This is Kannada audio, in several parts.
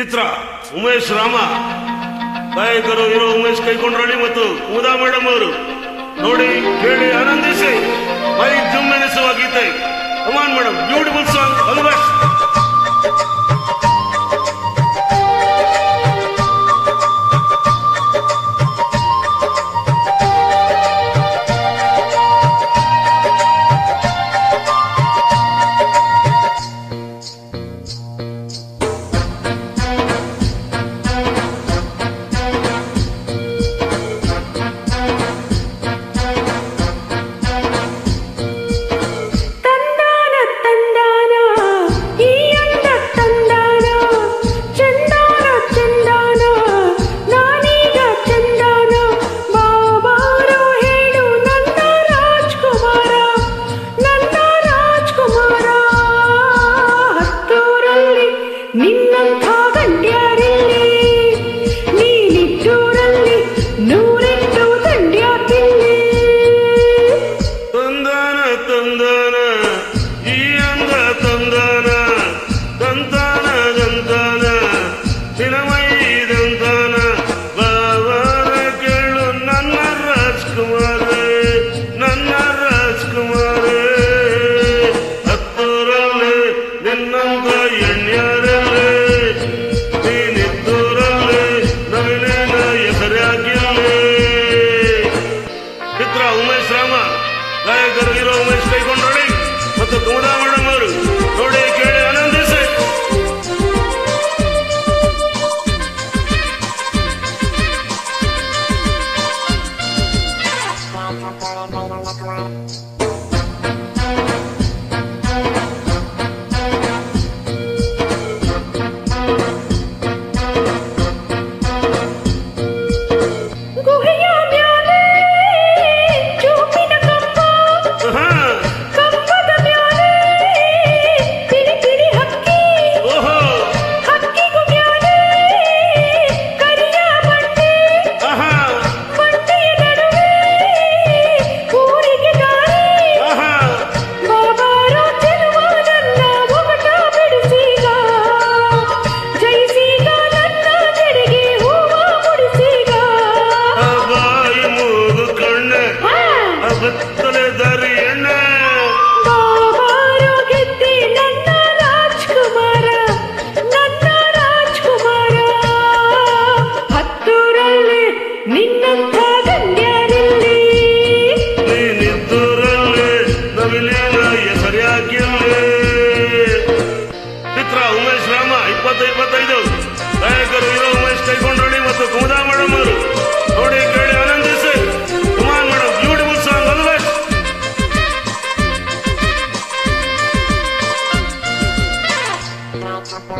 ಚಿತ್ರ, ಉಮೇಶ್ ರಾಮ. ಗಾಯಕರು ಇರೋ ಉಮೇಶ್ ಕೈಕೊಂಡ್ರಳ್ಳಿ ಮತ್ತು ಉದಾ ಮೇಡಮ್ ಅವರು. ನೋಡಿ, ಕೇಳಿ, ಆನಂದಿಸಿ. ಮೈ ಜುಮ್ಮೆನಿಸುವ ಗೀತೆ. Come on madam beautiful song always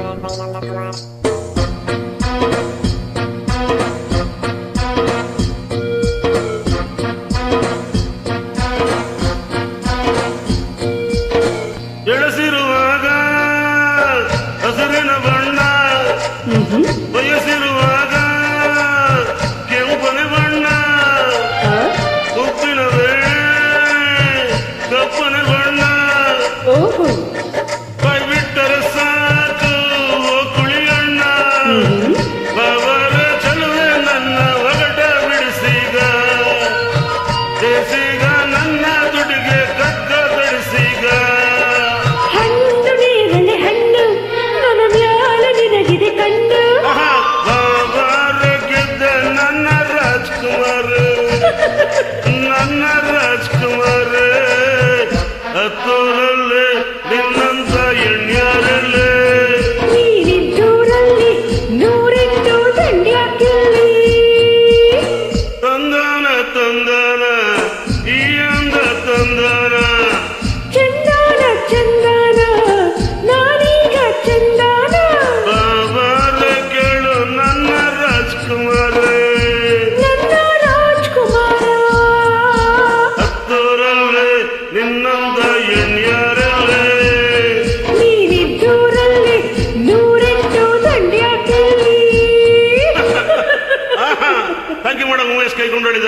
Bye.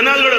இதனால்